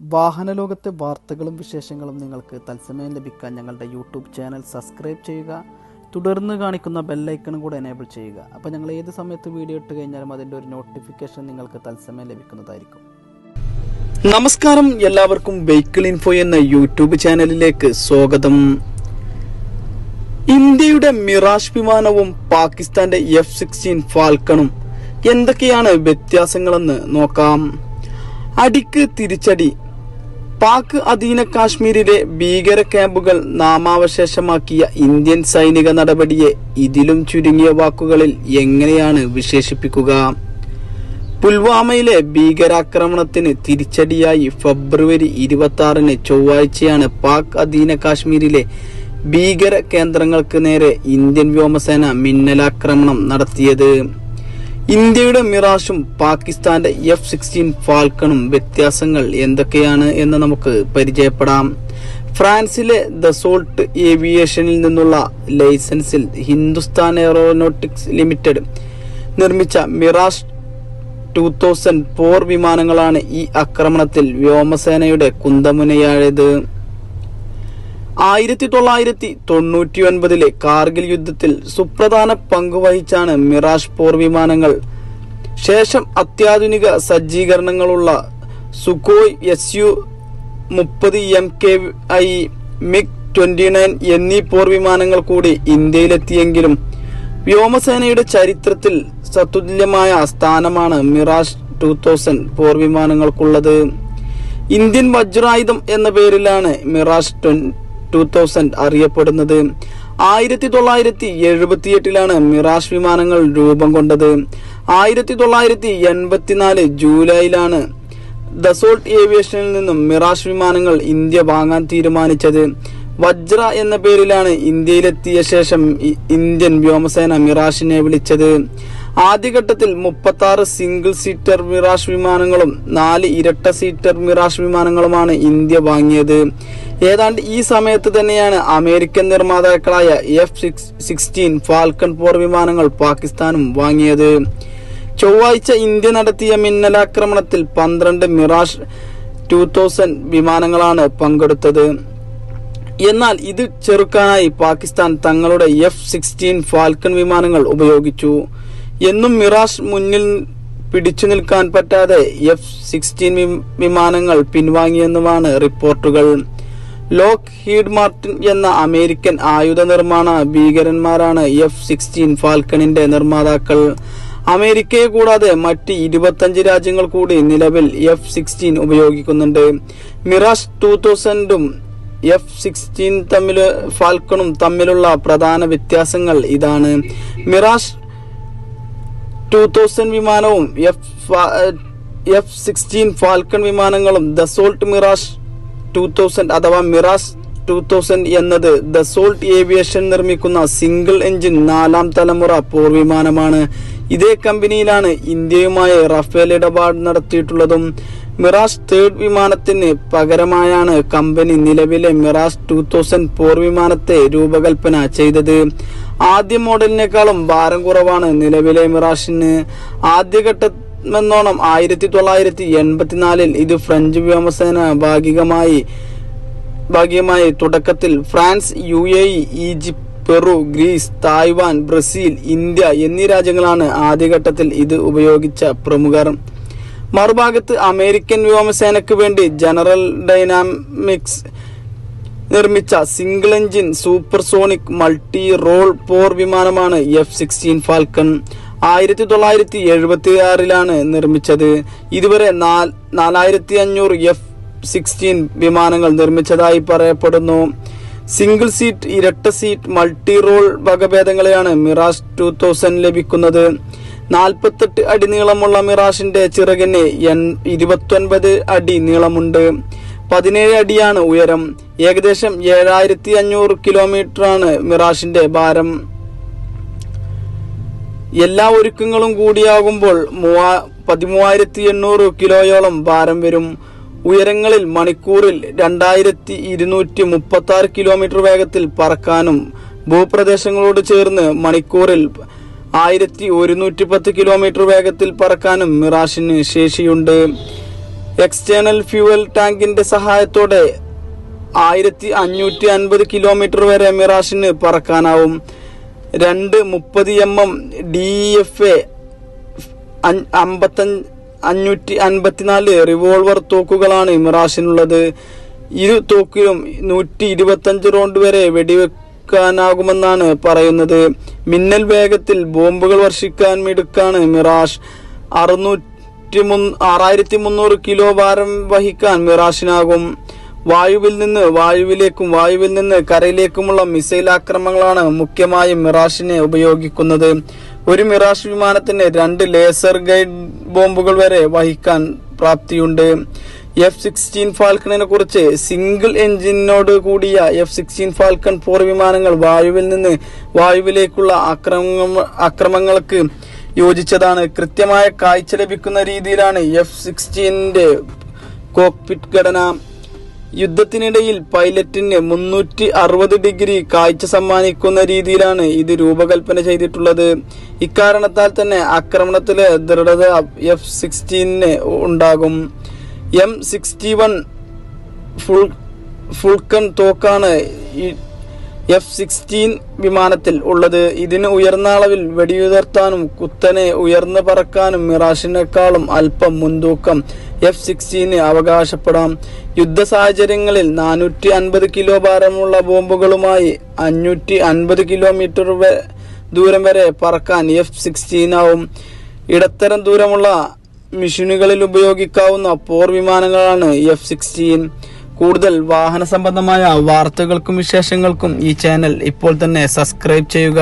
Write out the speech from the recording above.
വാഹനലോകത്തെ വാർത്തകളും വിശേഷങ്ങളും നിങ്ങൾക്ക് തത്സമയം ലഭിക്കാൻ ഞങ്ങളുടെ യൂട്യൂബ് ചാനൽ സബ്സ്ക്രൈബ് ചെയ്യുക. തുടർന്ന് കാണിക്കുന്ന ബെല്ലൈക്കണും കൂടെ എനേബിൾ ചെയ്യുക. അപ്പോൾ ഞങ്ങൾ ഏത് സമയത്ത് വീഡിയോ ഇട്ട് കഴിഞ്ഞാലും അതിന്റെ ഒരു നോട്ടിഫിക്കേഷൻ നിങ്ങൾക്ക് തത്സമയം ലഭിക്കുന്നതായിരിക്കും. നമസ്കാരം. എല്ലാവർക്കും വെഹിക്കിൾ ഇൻഫോ എന്ന യൂട്യൂബ് ചാനലിലേക്ക് സ്വാഗതം. ഇന്ത്യയുടെ മിറാഷ് വിമാനവും പാകിസ്ഥാന്റെ എഫ് സിക്സ്റ്റീൻ ഫാൽക്കണും എന്തൊക്കെയാണ് വ്യത്യാസങ്ങളെന്ന് നോക്കാം. അടിക്ക് തിരിച്ചടി. പാക് അധീന കാശ്മീരിലെ ഭീകര ക്യാമ്പുകൾ നാമാവശേഷമാക്കിയ ഇന്ത്യൻ സൈനിക നടപടിയെ ഇതിലും ചുരുങ്ങിയ വാക്കുകളിൽ എങ്ങനെയാണ് വിശേഷിപ്പിക്കുക? പുൽവാമയിലെ ഭീകരാക്രമണത്തിന് തിരിച്ചടിയായി ഫെബ്രുവരി ഇരുപത്തി ആറിന് ചൊവ്വാഴ്ചയാണ് പാക് അധീന കാശ്മീരിലെ ഭീകര കേന്ദ്രങ്ങൾക്ക് നേരെ ഇന്ത്യൻ വ്യോമസേന മിന്നലാക്രമണം നടത്തിയത്. ഇന്ത്യയുടെ മിറാഷും പാകിസ്ഥാന്റെ എഫ് സിക്സ്റ്റീൻ ഫാൽക്കണും വ്യത്യാസങ്ങൾ എന്തൊക്കെയാണ് എന്ന് നമുക്ക് പരിചയപ്പെടാം. ഫ്രാൻസിലെ ദസോൾട്ട് ഏവിയേഷനിൽ നിന്നുള്ള ലൈസൻസിൽ ഹിന്ദുസ്ഥാൻ എയറോനോട്ടിക്സ് ലിമിറ്റഡ് നിർമ്മിച്ച മിറാഷ് ടു തൗസൻഡ് പോർ വിമാനങ്ങളാണ് ഈ ആക്രമണത്തിൽ വ്യോമസേനയുടെ കുന്തമുനയായത്. ആയിരത്തി തൊള്ളായിരത്തി തൊണ്ണൂറ്റി ഒൻപതിലെ കാർഗിൽ യുദ്ധത്തിൽ സുപ്രധാന പങ്കുവഹിച്ചാണ് മിറാഷ് പോർ വിമാനങ്ങൾ. ശേഷം അത്യാധുനിക സജ്ജീകരണങ്ങളുള്ള സുഖോയ് എസ് യു മുപ്പത് M K I MiG twenty nine എന്നീ പോർ വിമാനങ്ങൾ കൂടി ഇന്ത്യയിലെത്തിയെങ്കിലും വ്യോമസേനയുടെ ചരിത്രത്തിൽ സതുല്യമായ സ്ഥാനമാണ് മിറാഷ് ടു തൗസൻഡ് പോർ വിമാനങ്ങൾക്കുള്ളത്. ഇന്ത്യൻ വജ്രായുധം എന്ന പേരിലാണ് മിറാഷ് ടൂ തൗസൻഡ് അറിയപ്പെടുന്നത്. ആയിരത്തി തൊള്ളായിരത്തി എഴുപത്തിയെട്ടിലാണ് മിറാഷ് വിമാനങ്ങൾ രൂപം കൊണ്ടത്. ആയിരത്തി തൊള്ളായിരത്തി എൺപത്തിനാല് ജൂലൈയിലാണ് ദസോൾട്ട് ഏവിയേഷനിൽ നിന്നും മിറാഷ് വിമാനങ്ങൾ ഇന്ത്യ വാങ്ങാൻ തീരുമാനിച്ചത്. വജ്ര എന്ന പേരിലാണ് ഇന്ത്യയിലെത്തിയ ശേഷം ഇന്ത്യൻ വ്യോമസേന മിറാഷിനെ വിളിച്ചത്. ആദ്യഘട്ടത്തിൽ മുപ്പത്തി ആറ് സിംഗിൾ സീറ്റർ മിറാഷ് വിമാനങ്ങളും നാല് ഇരട്ട സീറ്റർ മിറാഷ് വിമാനങ്ങളുമാണ് ഇന്ത്യ വാങ്ങിയത്. ഏതാണ്ട് ഈ സമയത്ത് തന്നെയാണ് അമേരിക്കൻ നിർമ്മാതാക്കളായ എഫ് സിക്സ് സിക്സ്റ്റീൻ ഫാൽക്കൺ പോർ വിമാനങ്ങൾ പാകിസ്ഥാനും വാങ്ങിയത്. ചൊവ്വാഴ്ച ഇന്ത്യ നടത്തിയ മിന്നലാക്രമണത്തിൽ പന്ത്രണ്ട് മിറാഷ് ടു തൗസൻഡ് വിമാനങ്ങളാണ് പങ്കെടുത്തത്. എന്നാൽ ഇത് ചെറുക്കാനായി പാകിസ്ഥാൻ തങ്ങളുടെ എഫ് സിക്സ്റ്റീൻ ഫാൽക്കൺ വിമാനങ്ങൾ ഉപയോഗിച്ചു. എന്നും മിറാഷ് മുന്നിൽ പിടിച്ചു നിൽക്കാൻ പറ്റാതെ എഫ് സിക്സ്റ്റീൻ വിമാനങ്ങൾ പിൻവാങ്ങിയെന്നുമാണ് റിപ്പോർട്ടുകൾ. ലോക്ക് ഹീഡ് മാർട്ടിൻ എന്ന അമേരിക്കൻ ആയുധ നിർമ്മാണ ഭീകരന്മാരാണ് എഫ് സിക്സ്റ്റീൻ ഫാൽക്കണിന്റെ നിർമ്മാതാക്കൾ. അമേരിക്കയെ കൂടാതെ മറ്റ് ഇരുപത്തഞ്ച് രാജ്യങ്ങൾ കൂടി നിലവിൽ എഫ് സിക്സ്റ്റീൻ ഉപയോഗിക്കുന്നുണ്ട്. മിറാഷ് ടൂ തൗസൻഡും എഫ് സിക്സ്റ്റീൻ തമ്മിൽ ഫാൽക്കണും തമ്മിലുള്ള പ്രധാന വ്യത്യാസങ്ങൾ ഇതാണ്. മിറാഷ് ടൂ തൗസൻഡ് വിമാനവും എഫ് എഫ് സിക്സ്റ്റീൻ ഫാൽക്കൺ വിമാനങ്ങളും ദസോൾട്ട് മിറാഷ് ടു തൗസൻഡ് അഥവാ മിറാഷ് ടു തൗസൻഡ് എന്നത് ദസോൾട്ട് ഏവിയേഷൻ നിർമ്മിക്കുന്ന സിംഗിൾ എഞ്ചിൻ നാലാം തലമുറ പോർ വിമാനമാണ്. ഇതേ കമ്പനിയിലാണ് ഇന്ത്യയുമായി റഫേൽ ഇടപാട് നടത്തിയിട്ടുള്ളതും മിറാഷ് തേർഡ് വിമാനത്തിന് പകരമായാണ് കമ്പനി നിലവിലെ മിറാഷ് ടു തൗസൻഡ് ഫോർ വിമാനത്തെ രൂപകൽപ്പന ചെയ്തത്. ആദ്യ മോഡലിനേക്കാളും ഭാരം കുറവാണ് നിലവിലെ മിറാഷിന്. ആദ്യഘട്ടമെന്നോണം ആയിരത്തി തൊള്ളായിരത്തി എൺപത്തിനാലിൽ ഇത് ഫ്രഞ്ച് വ്യോമസേന ഭാഗികമായി ഭാഗികമായി തുടക്കത്തിൽ France U A Egypt Peru Greece Taiwan Brazil India എന്നീ രാജ്യങ്ങളാണ് ആദ്യഘട്ടത്തിൽ ഇത് ഉപയോഗിച്ച പ്രമുഖർ. മറുഭാഗത്ത് അമേരിക്കൻ വ്യോമസേനയ്ക്ക് വേണ്ടി ജനറൽ ഡൈനാമിക്സ് നിർമ്മിച്ച single engine supersonic multi role പോർ വിമാനമാണ് എഫ് സിക്സ്റ്റീൻ ഫാൽക്കൺ ആയിരത്തി തൊള്ളായിരത്തി എഴുപത്തി ആറിലാണ് നിർമ്മിച്ചത്. ഇതുവരെ നാല് നാലായിരത്തി അഞ്ഞൂറ് എഫ് സിക്സ്റ്റീൻ വിമാനങ്ങൾ നിർമ്മിച്ചതായി പറയപ്പെടുന്നു. സിംഗിൾ സീറ്റ് ഇരട്ട സീറ്റ് മൾട്ടി റോൾ വകഭേദങ്ങളെയാണ് മിറാസ് ടു തൗസൻഡ് ലഭിക്കുന്നത്. നാൽപ്പത്തെട്ട് അടി നീളമുള്ള മിറാഷിന്റെ ചിറകിന് എൺ- ഇരുപത്തൊൻപത് അടി നീളമുണ്ട്. പതിനേഴ് അടിയാണ് ഉയരം. ഏകദേശം ഏഴായിരത്തി അഞ്ഞൂറ് കിലോമീറ്റർ ആണ് മിറാഷിന്റെ ഭാരം. എല്ലാ ഒരുക്കങ്ങളും കൂടിയാകുമ്പോൾ മൂവാ- പതിമൂവായിരത്തി എണ്ണൂറ് കിലോയോളം ഭാരം വരും. ഉയരങ്ങളിൽ മണിക്കൂറിൽ രണ്ടായിരത്തി ഇരുന്നൂറ്റി മുപ്പത്തി ആറ് കിലോമീറ്റർ വേഗത്തിൽ പറക്കാനും ഭൂപ്രദേശങ്ങളോട് ചേർന്ന് മണിക്കൂറിൽ ആയിരത്തി ഒരുന്നൂറ്റി പത്ത് കിലോമീറ്റർ വേഗത്തിൽ പറക്കാനും മിറാഷിന് ശേഷിയുണ്ട്. എക്സ്റ്റേണൽ ഫ്യൂവൽ ടാങ്കിന്റെ സഹായത്തോടെ ആയിരത്തി അഞ്ഞൂറ്റി അൻപത് കിലോമീറ്റർ വരെ മിറാഷിന് പറക്കാനാവും. രണ്ട് മുപ്പത് M M D F A അമ്പത്തഞ്ച് അഞ്ഞൂറ്റി അൻപത്തിനാല് റിവോൾവർ തോക്കുകളാണ് മിറാഷിനുള്ളത്. ഇരു തോക്കിലും നൂറ്റി ഇരുപത്തഞ്ച് റൗണ്ട് വരെ വെടിവെക്കാനാകുമെന്നാണ് പറയുന്നത്. മിന്നൽ വേഗത്തിൽ ബോംബുകൾ വർഷിക്കാൻ മിടുക്കാണ് മിറാഷ്. അറുന്നൂറ്റി ആറായിരത്തി മുന്നൂറ് കിലോ ഭാരം വഹിക്കാൻ മിറാഷിനാകും. വായുവിൽ നിന്ന് വായുവിലേക്കും വായുവിൽ നിന്ന് കരയിലേക്കുമുള്ള മിസൈൽ ആക്രമണങ്ങളാണ് മുഖ്യമായും മിറാഷിനെ ഉപയോഗിക്കുന്നത്. ഒരു മിറാഷ് വിമാനത്തിന് രണ്ട് ലേസർ ഗൈഡ് ബോംബുകൾ വരെ വഹിക്കാൻ പ്രാപ്തിയുണ്ട്. എഫ് സിക്സ്റ്റീൻ ഫാൽക്കണിനെ കുറിച്ച് സിംഗിൾ എഞ്ചിനോട് കൂടിയ എഫ് സിക്സ്റ്റീൻ ഫാൽക്കൺ പോർ വിമാനങ്ങൾ വായുവിൽ നിന്ന് വായുവിലേക്കുള്ള ആക്രമ ആക്രമണങ്ങൾക്ക് യോജിച്ചതാണ്. കൃത്യമായ കാഴ്ച ലഭിക്കുന്ന രീതിയിലാണ് എഫ് സിക്സ്റ്റീന്റെ കോക്പിറ്റ് ഘടന. യുദ്ധത്തിനിടയിൽ പൈലറ്റിന് മുന്നൂറ്റി അറുപത് ഡിഗ്രി കാഴ്ച സമ്മാനിക്കുന്ന രീതിയിലാണ് ഇത് രൂപകൽപ്പന ചെയ്തിട്ടുള്ളത്. ഇക്കാരണത്താൽ തന്നെ ആക്രമണത്തിലെ ദൃഢത എഫ് സിക്സ്റ്റീനിന് ഉണ്ടാകും. എം സിക്സ്റ്റി വൺ ഫുൾ ഫുൾക്കൺ തോക്കാണ് എഫ് സിക്സ്റ്റീൻ വിമാനത്തിൽ ഉള്ളത്. ഇതിന് ഉയർന്ന അളവിൽ വെടിയുതിർത്താനും കുത്തനെ ഉയർന്നു പറക്കാനും മിറാഷിനേക്കാളും അല്പം മുൻതൂക്കം എഫ് സിക്സ്റ്റീന് അവകാശപ്പെടാം. യുദ്ധ സാഹചര്യങ്ങളിൽ നാനൂറ്റി അൻപത് കിലോ ഭാരമുള്ള ബോംബുകളുമായി അഞ്ഞൂറ്റി അൻപത് കിലോമീറ്റർ ദൂരം വരെ പറക്കാൻ എഫ് സിക്സ്റ്റീനാവും ഇടത്തരം ദൂരമുള്ള മിഷനുകളിൽ ഉപയോഗിക്കാവുന്ന പോർ വിമാനങ്ങളാണ് എഫ് സിക്സ്റ്റീൻ കൂടുതൽ വാഹന സംബന്ധമായ വാർത്തകൾക്കും വിശേഷങ്ങൾക്കും ഈ ചാനൽ ഇപ്പോൾ തന്നെ സബ്സ്ക്രൈബ് ചെയ്യുക.